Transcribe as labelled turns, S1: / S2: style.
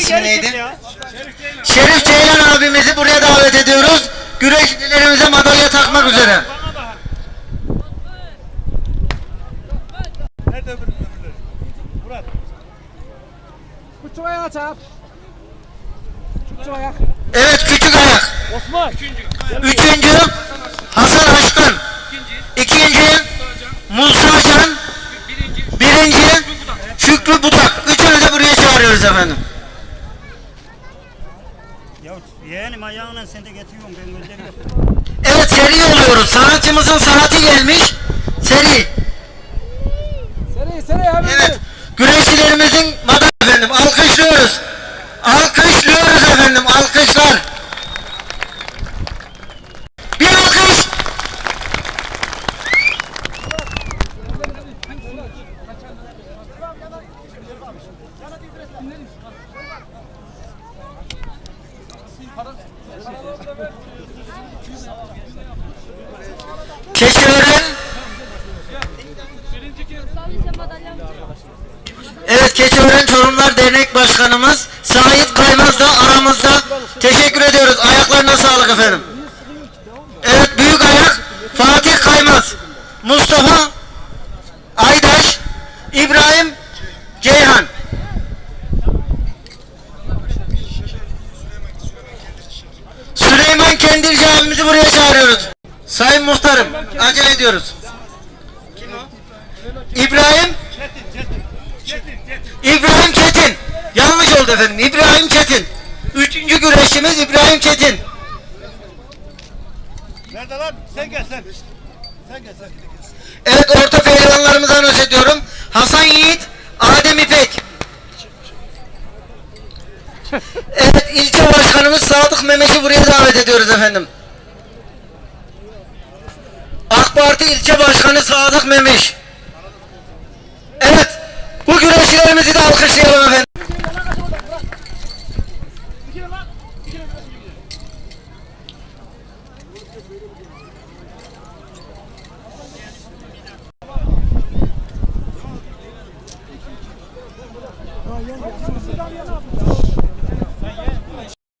S1: İsmi neydi? Şerif Ceylan abimizi buraya davet ediyoruz. Güreşçilerimize madalya takmak üzere.
S2: Nerede öbür öbürleri? Murat.
S3: Küçük ayağı aç abi. Küçük ayak.
S1: Evet küçük ayak.
S3: Osman.
S1: Üçüncü Hasan Aşkın. İkinci Musa Can. Birinci Şükrü Budak. Üçünü de buraya çağırıyoruz efendim.
S2: Ya yeğenim ayağına sen de getiriyorsun ben gönderiyorum.
S1: Evet seri oluyoruz. Sanatçımızın saati gelmiş. Seri.
S3: Seri seri hemen.
S1: Evet. Güreşçilerimizin madalya efendim. Alkışlıyoruz. Alkışlıyoruz efendim. Alkışlar. Bir alkış. Keçiören Evet Keçiören Çorumlar Dernek Başkanımız Sait Kaymaz da aramızda. Teşekkür ediyoruz. Ayaklarına sağlık efendim. Evet büyük ayak Fatih Kaymaz, Mustafa Aydaş, İbrahim Ceyhan. Süleyman Kendirci abimizi buraya çağırıyoruz. Sayın muhtarım acele ediyoruz. İbrahim İbrahim Çetin. Yanlış oldu efendim. İbrahim Çetin. Üçüncü güreşçimiz İbrahim Çetin.
S2: Nerede lan? Sen gel sen. Sen gel sen.
S1: Evet orta pehlivanlarımızdan söz ediyorum. Hasan Yiğit, Adem İpek. Evet ilçe başkanımız Sadık Mehmet'i buraya davet ediyoruz efendim. AK Parti ilçe başkanı Sadık Memiş. Evet bu güreşçilerimizi de alkışlayalım efendim.